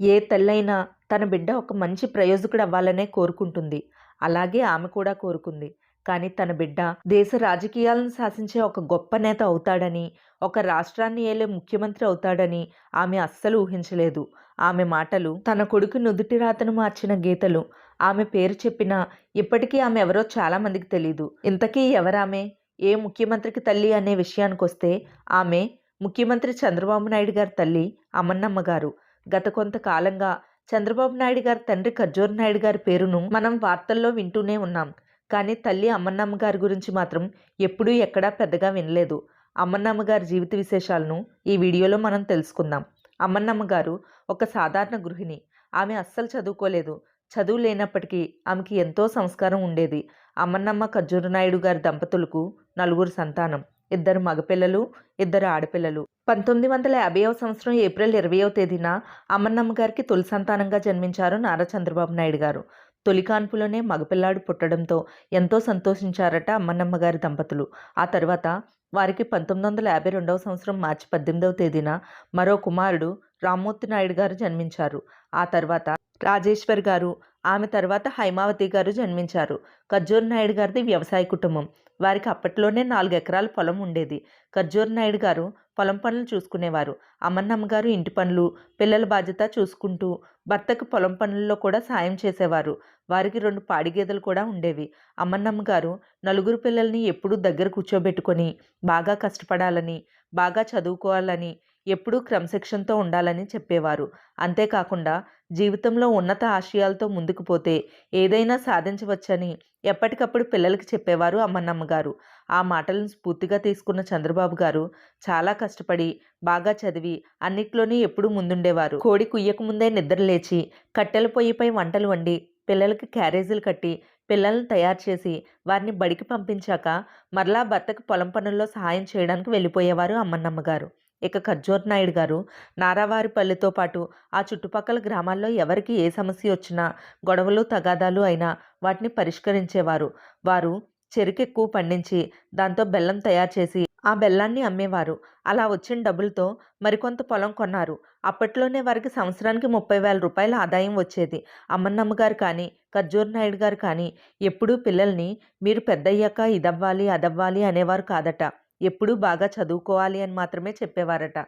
ఏ తల్లైనా తన బిడ్డ ఒక మంచి ప్రయోజకుడు అవ్వాలనే కోరుకుంటుంది. అలాగే ఆమె కూడా కోరుకుంది. కానీ తన బిడ్డ దేశ రాజకీయాలను శాసించే ఒక గొప్ప నేత అవుతాడని ఒక రాష్ట్రాన్ని ఏలే ముఖ్యమంత్రి అవుతాడని ఆమె అస్సలు ఊహించలేదు. ఆమె మాటలు తన కొడుకు నుదుటి రాతను మార్చిన గీతలు ఆమె పేరు చెప్పినా ఇప్పటికీ ఆమె ఎవరో చాలా మందికి తెలియదు ఇంతకీ ఎవరామె? ఏ ముఖ్యమంత్రికి తల్లి అనే విషయానికి వస్తే ఆమె ముఖ్యమంత్రి చంద్రబాబు నాయుడు గారి తల్లి అమ్మన్నమ్మ గారు. గత కొంతకాలంగా చంద్రబాబు నాయుడు గారి తండ్రి ఖర్జూర్ నాయుడు గారి పేరును మనం వార్తల్లో వింటూనే ఉన్నాం. కానీ తల్లి అమ్మన్నమ్మ గారి గురించి మాత్రం ఎప్పుడూ ఎక్కడా పెద్దగా వినలేదు. అమ్మన్నమ్మ గారి జీవిత విశేషాలను ఈ వీడియోలో మనం తెలుసుకుందాం. అమ్మన్నమ్మ గారు ఒక సాధారణ గృహిణి. ఆమె అస్సలు చదువుకోలేదు. చదువు లేనప్పటికీ ఆమెకి ఎంతో సంస్కారం ఉండేది. అమ్మన్నమ్మ ఖర్జూరు నాయుడు గారి దంపతులకు నలుగురు సంతానం. ఇద్దరు మగపిల్లలు ఇద్దరు ఆడపిల్లలు. పంతొమ్మిది వందల యాభైవ సంవత్సరం ఏప్రిల్ ఇరవయవ తేదీన అమ్మన్నమ్మ గారికి తొలి సంతానంగా జన్మించారు నారా చంద్రబాబు నాయుడు గారు. తొలి కాన్పులోనే మగపిల్లాడు పుట్టడంతో ఎంతో సంతోషించారట అమ్మన్నమ్మ గారి దంపతులు. ఆ తర్వాత వారికి పంతొమ్మిది వందల యాభై రెండవ సంవత్సరం మార్చి పద్దెనిమిదవ తేదీన మరో కుమారుడు రామ్మూర్తి నాయుడు గారు జన్మించారు. ఆ తర్వాత రాజేశ్వర్ గారు ఆమె తర్వాత హైమావతి గారు జన్మించారు. ఖర్జూర్ నాయుడు గారిది వ్యవసాయ కుటుంబం. వారికి అప్పట్లోనే నాలుగు ఎకరాల పొలం ఉండేది. ఖర్జూర్ నాయుడు గారు పొలం పనులు చూసుకునేవారు. అమ్మన్నమ్మ గారు ఇంటి పనులు పిల్లల బాధ్యత చూసుకుంటూ భర్తకు పొలం పనుల్లో కూడా సాయం చేసేవారు. వారికి రెండు పాడి గేదెలు కూడా ఉండేవి. అమ్మన్నమ్మ గారు నలుగురు పిల్లల్ని ఎప్పుడూ దగ్గర కూర్చోబెట్టుకొని బాగా కష్టపడాలని బాగా చదువుకోవాలని ఎప్పుడూ క్రమశిక్షణతో ఉండాలని చెప్పేవారు. అంతేకాకుండా జీవితంలో ఉన్నత ఆశయాలతో ముందుకు పోతే ఏదైనా సాధించవచ్చని ఎప్పటికప్పుడు పిల్లలకి చెప్పేవారు అమ్మన్నమ్మ గారు. ఆ మాటలను స్ఫూర్తిగా తీసుకున్న చంద్రబాబు గారు చాలా కష్టపడి బాగా చదివి అన్నిట్లోనే ఎప్పుడూ ముందుండేవారు. కోడి కుయ్యకు ముందే నిద్ర లేచి కట్టెల పొయ్యిపై వంటలు వండి పిల్లలకి క్యారేజీలు కట్టి పిల్లల్ని తయారు చేసి వారిని బడికి పంపించాక మరలా భర్తకు పొలం పనుల్లో సహాయం చేయడానికి వెళ్ళిపోయేవారు అమ్మన్నమ్మ గారు. ఇక ఖర్జూర్ నాయుడు గారు నారావారిపల్లితో పాటు ఆ చుట్టుపక్కల గ్రామాల్లో ఎవరికి ఏ సమస్య వచ్చినా గొడవలు తగాదాలు అయినా వాటిని పరిష్కరించేవారు. వారు చెరుకు ఎక్కువ పండించి దాంతో బెల్లం తయారు చేసి ఆ బెల్లాన్ని అమ్మేవారు. అలా వచ్చిన డబ్బులతో మరికొంత పొలం కొన్నారు. అప్పట్లోనే వారికి సంవత్సరానికి ముప్పై వేల రూపాయల ఆదాయం వచ్చేది. అమ్మన్నమ్మ గారు కానీ ఖర్జూర్ నాయుడు గారు కానీ ఎప్పుడూ పిల్లల్ని మీరు పెద్దయ్యాక ఇదవ్వాలి అదవ్వాలి అనేవారు కాదట. ఎప్పుడూ బాగా చదువుకోవాలి అని మాత్రమే చెప్పేవారట.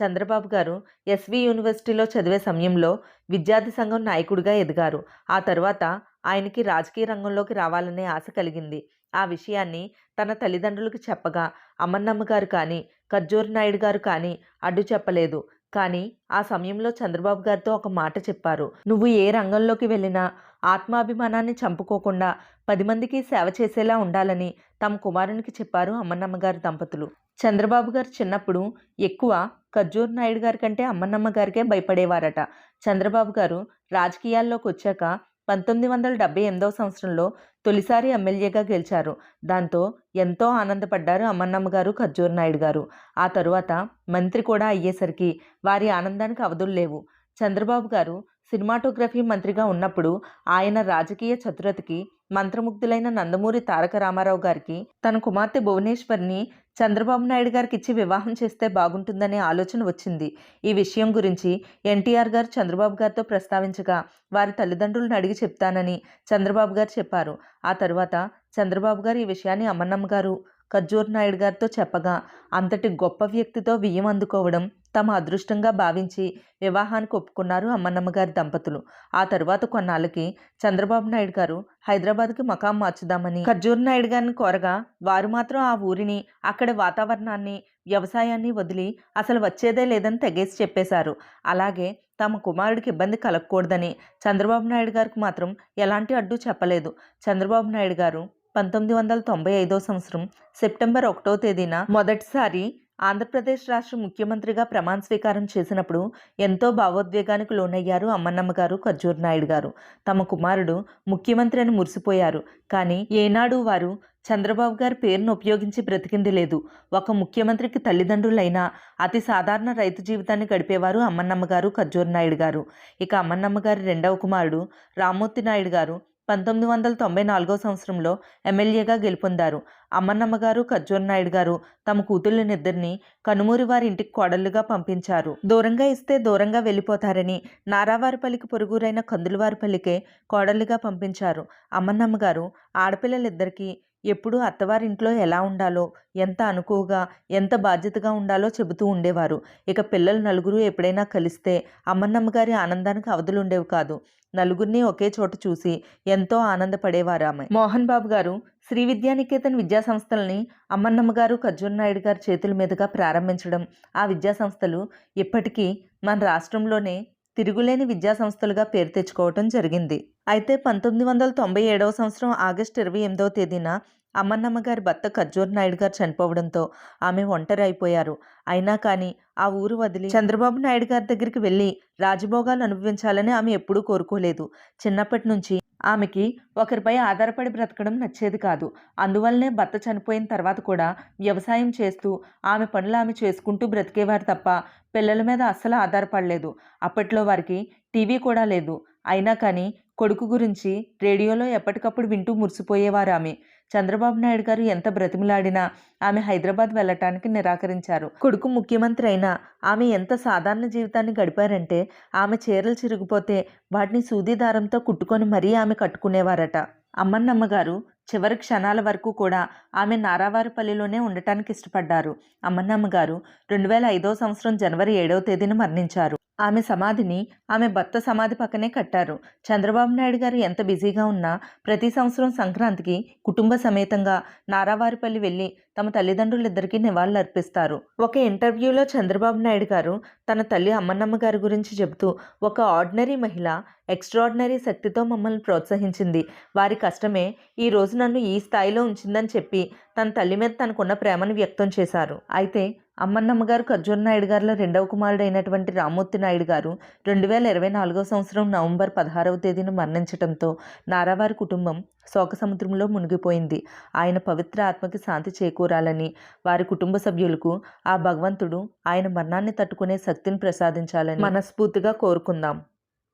చంద్రబాబు గారు ఎస్వి యూనివర్సిటీలో చదివే సమయంలో విద్యార్థి సంఘం నాయకుడిగా ఎదిగారు. ఆ తర్వాత ఆయనకి రాజకీయ రంగంలోకి రావాలనే ఆశ కలిగింది. ఆ విషయాన్ని తన తల్లిదండ్రులకు చెప్పగా అమ్మన్నమ్మ గారు కానీ ఖర్జూర్ నాయుడు గారు కానీ అడ్డు చెప్పలేదు. కానీ ఆ సమయంలో చంద్రబాబు గారితో ఒక మాట చెప్పారు. నువ్వు ఏ రంగంలోకి వెళ్ళినా ఆత్మాభిమానాన్ని చంపుకోకుండా పది మందికి సేవ చేసేలా ఉండాలని తమ కుమారునికి చెప్పారు అమ్మన్నమ్మ గారి దంపతులు. చంద్రబాబు గారు చిన్నప్పుడు ఎక్కువ ఖర్జూర్ నాయుడు గారి కంటే అమ్మన్నమ్మ గారికే భయపడేవారట. చంద్రబాబు గారు రాజకీయాల్లోకి వచ్చాక పంతొమ్మిది వందల డెబ్బై ఎనిమిదవ సంవత్సరంలో తొలిసారి ఎమ్మెల్యేగా గెలిచారు. దాంతో ఎంతో ఆనందపడ్డారు అమ్మన్నమ్మ గారు ఖర్జూర్ నాయుడు గారు. ఆ తరువాత మంత్రి కూడా అయ్యేసరికి వారి ఆనందానికి అవధులు లేవు. చంద్రబాబు గారు సినిమాటోగ్రఫీ మంత్రిగా ఉన్నప్పుడు ఆయన రాజకీయ చతురతకి మంత్రముగ్ధులైన నందమూరి తారక రామారావు గారికి తన కుమార్తె భువనేశ్వర్ని చంద్రబాబు నాయుడు గారికి ఇచ్చి వివాహం చేస్తే బాగుంటుందనే ఆలోచన వచ్చింది. ఈ విషయం గురించి ఎన్టీఆర్ గారు చంద్రబాబు గారితో ప్రస్తావించగా వారి తల్లిదండ్రులను అడిగి చెప్తానని చంద్రబాబు గారు చెప్పారు. ఆ తర్వాత చంద్రబాబు గారు ఈ విషయాన్ని అమ్మన్నమ్మ గారు ఖర్జూర్ నాయుడు గారితో చెప్పగా అంతటి గొప్ప వ్యక్తితో బియ్యం అందుకోవడం తమ అదృష్టంగా భావించి వివాహానికి ఒప్పుకున్నారు అమ్మన్నమ్మ గారి దంపతులు. ఆ తరువాత కొన్నాళ్ళకి చంద్రబాబు నాయుడు గారు హైదరాబాద్కి మకాం మార్చుదామని ఖర్జూర్ నాయుడు గారిని కోరగా వారు మాత్రం ఆ ఊరిని అక్కడి వాతావరణాన్ని వ్యవసాయాన్ని వదిలి అసలు వచ్చేదే లేదని తెగేసి చెప్పేశారు. అలాగే తమ కుమారుడికి ఇబ్బంది కలగకూడదని చంద్రబాబు నాయుడు గారికి మాత్రం ఎలాంటి అడ్డు చెప్పలేదు. చంద్రబాబు నాయుడు గారు పంతొమ్మిది వందల తొంభై ఐదో సంవత్సరం సెప్టెంబర్ ఒకటో తేదీన మొదటిసారి ఆంధ్రప్రదేశ్ రాష్ట్ర ముఖ్యమంత్రిగా ప్రమాణ స్వీకారం చేసినప్పుడు ఎంతో భావోద్వేగానికి లోనయ్యారు అమ్మన్నమ్మ గారు ఖర్జూర్ నాయుడు గారు. తమ కుమారుడు ముఖ్యమంత్రి అని మురిసిపోయారు. కానీ ఏనాడు వారు చంద్రబాబు గారి పేరును ఉపయోగించి బ్రతికింది లేదు. ఒక ముఖ్యమంత్రికి తల్లిదండ్రులైన అతి సాధారణ రైతు జీవితాన్ని గడిపేవారు అమ్మన్నమ్మ గారు ఖర్జూర్ నాయుడు గారు. ఇక అమ్మన్నమ్మ గారి రెండవ కుమారుడు రామ్మూర్తి నాయుడు గారు పంతొమ్మిది వందల తొంభై నాలుగో సంవత్సరంలో ఎమ్మెల్యేగా గెలుపొందారు. అమ్మన్నమ్మ గారు ఖర్జూర్ నాయుడు గారు తమ కూతుళ్ళనిద్దరిని కనుమూరి వారి ఇంటికి కోడళ్ళుగా పంపించారు. దూరంగా ఇస్తే దూరంగా వెళ్ళిపోతారని నారావారిపల్లికి పొరుగురైన కందులవారిపల్లికే కోడళ్ళుగా పంపించారు. అమ్మన్నమ్మ గారు ఆడపిల్లలిద్దరికీ ఎప్పుడూ అత్తవారింట్లో ఎలా ఉండాలో ఎంత అనుకువగా ఎంత బాధ్యతగా ఉండాలో చెబుతూ ఉండేవారు. ఇక పిల్లలు నలుగురు ఎప్పుడైనా కలిస్తే అమ్మన్నమ్మ గారి ఆనందానికి అవధులు ఉండేవి కాదు. నలుగురిని ఒకే చోట చూసి ఎంతో ఆనందపడేవారు ఆమె మోహన్ బాబు గారు శ్రీ విద్యానికేతన్ విద్యా సంస్థలని అమ్మన్నమ్మ గారు నాయుడు గారి చేతుల మీదుగా ప్రారంభించడం ఆ విద్యా సంస్థలు ఇప్పటికీ మన రాష్ట్రంలోనే తిరుగులేని విద్యా సంస్థలుగా పేరు తెచ్చుకోవటం జరిగింది. అయితే పంతొమ్మిది వందల తొంభై ఏడవ సంవత్సరం ఆగస్టు ఇరవై ఎనిమిదవ తేదీన అమ్మన్నమ్మ గారి భర్త ఖర్జూర్ నాయుడు గారు చనిపోవడంతో ఆమె ఒంటరి అయిపోయారు. అయినా కానీ ఆ ఊరు వదిలి చంద్రబాబు నాయుడు గారి దగ్గరికి వెళ్ళి రాజభోగాలు అనుభవించాలని ఆమె ఎప్పుడూ కోరుకోలేదు. చిన్నప్పటి నుంచి ఆమెకి ఒకరిపై ఆధారపడి బ్రతకడం నచ్చేది కాదు. అందువల్లనే భర్త చనిపోయిన తర్వాత కూడా వ్యవసాయం చేస్తూ ఆమె పనులు ఆమె చేసుకుంటూ బ్రతికేవారు తప్ప పిల్లల మీద అస్సలు ఆధారపడలేదు. అప్పట్లో వారికి టీవీ కూడా లేదు. అయినా కానీ కొడుకు గురించి రేడియోలో ఎప్పటికప్పుడు వింటూ మురిసిపోయేవారు ఆమె. చంద్రబాబు నాయుడు గారు ఎంత బ్రతిమిలాడినా ఆమె హైదరాబాద్ వెళ్ళటానికి నిరాకరించారు. కొడుకు ముఖ్యమంత్రి అయినా ఆమె ఎంత సాధారణ జీవితాన్ని గడిపారంటే ఆమె చీరలు చిరిగిపోతే వాటిని సూది దారంతో కుట్టుకొని మరీ ఆమె కట్టుకునేవారట. అమ్మన్నమ్మ గారు చివరి క్షణాల వరకు కూడా ఆమె నారావారిపల్లిలోనే ఉండటానికి ఇష్టపడ్డారు. అమ్మన్నమ్మ గారు రెండు వేల ఐదో సంవత్సరం జనవరి ఏడవ తేదీన మరణించారు. ఆమె సమాధిని ఆమె భర్త సమాధి పక్కనే కట్టారు. చంద్రబాబు నాయుడు గారు ఎంత బిజీగా ఉన్నా ప్రతి సంవత్సరం సంక్రాంతికి కుటుంబ సమేతంగా నారావారిపల్లి వెళ్ళి తమ తల్లిదండ్రులిద్దరికీ నివాళులు అర్పిస్తారు. ఒక ఇంటర్వ్యూలో చంద్రబాబు నాయుడు గారు తన తల్లి అమ్మన్నమ్మ గారి గురించి చెబుతూ ఒక ఆర్డినరీ మహిళ ఎక్స్ట్రాడినరీ శక్తితో మమ్మల్ని ప్రోత్సహించింది. వారి కష్టమే ఈ రోజు నన్ను ఈ స్థాయిలో ఉంచిందని చెప్పి తన తల్లి మీద తనకున్న ప్రేమను వ్యక్తం చేశారు. అయితే అమ్మన్నమ్మ గారు ఖర్జూర్ నాయుడు గారిలో రెండవ కుమారుడు అయినటువంటి రామూర్తి నాయుడు గారు రెండు వేల ఇరవై నాలుగో సంవత్సరం నవంబర్ పదహారవ తేదీన మరణించడంతో నారావారి కుటుంబం శోక సముద్రంలో మునిగిపోయింది. ఆయన పవిత్ర ఆత్మకి శాంతి చేకూరాలని వారి కుటుంబ సభ్యులకు ఆ భగవంతుడు ఆయన మరణాన్ని తట్టుకునే శక్తిని ప్రసాదించాలని మనస్ఫూర్తిగా కోరుకుందాం.